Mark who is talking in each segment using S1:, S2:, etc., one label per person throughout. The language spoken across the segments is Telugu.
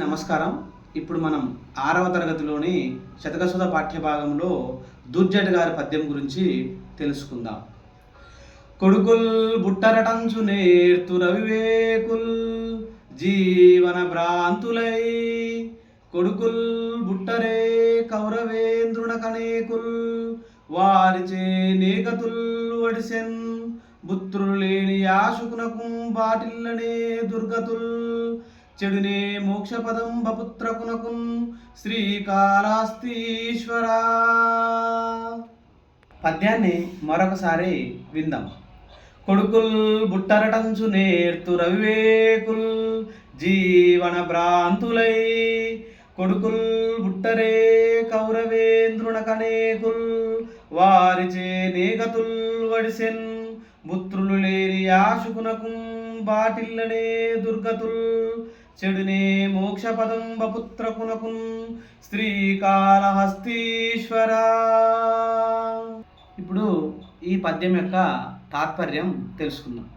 S1: నమస్కారం. ఇప్పుడు మనం ఆరవ తరగతిలోని శతకసుధ పాఠ్యభాగంలో దుర్జట్ గారి పద్యం గురించి తెలుసుకుందాం. కొడుకుల్ బుట్టరటంచు నేర్తు రవివేకుల్ జీవన భ్రాంతులై కొడుకుల్ బుట్టరే కౌరవేంద్రున కనేకుల్ వారిచే నేగతుల్ వడిసెన్ బుత్రులు లేని యాశుకునకు బాటిల్లనే దుర్గతుల్. చెడునే మోక్షపదం బపుత్రకునకున్ శ్రీకాళాస్తీశ్వరా పద్యాన్ని మరొకసారి విందాం. కొడుకుల్ బుట్టరటంచు నేర్తు రవివేకుల్ జీవన భ్రాంతులై. కొడుకుల్ బుట్టరే కౌరవేంద్రుణ కణేకుల్ వారిచే నేగతుల్ వడిసెన్. బుత్రులు లేని యాశుకునకు బాటిల్లనే దుర్గతుల్ చెడునే మోక్షపదం బపుత్రకునకున్ శ్రీకాళహస్తీశ్వర. ఇప్పుడు ఈ పద్యం యొక్క తాత్పర్యం తెలుసుకుందాం.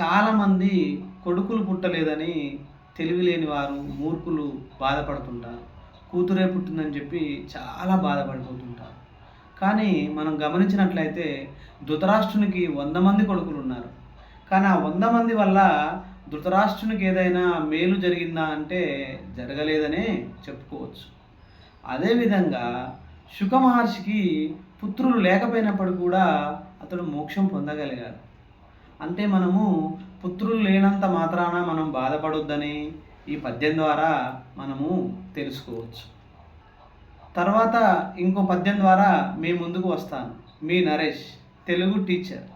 S1: చాలామంది కొడుకులు పుట్టలేదని తెలివి లేని వారు మూర్ఖులు బాధపడుతుంటారు. కూతురే పుట్టిందని చెప్పి చాలా బాధపడిపోతుంటారు. కానీ మనం గమనించినట్లయితే ధృతరాష్ట్రునికి వంద మంది కొడుకులు ఉన్నారు. కానీ ఆ వంద మంది వల్ల ధృతరాష్ట్రునికి ఏదైనా మేలు జరిగిందా అంటే జరగలేదనే చెప్పుకోవచ్చు. అదేవిధంగా శుక మహర్షికి పుత్రులు లేకపోయినప్పుడు కూడా అతడు మోక్షం పొందగలిగాడు. అంటే మనము పుత్రులు లేనంత మాత్రాన మనం బాధపడొద్దని ఈ పద్యం ద్వారా మనము తెలుసుకోవచ్చు. తర్వాత ఇంకో పద్యం ద్వారా మీ ముందుకు వస్తాను. మీ నరేష్ తెలుగు టీచర్.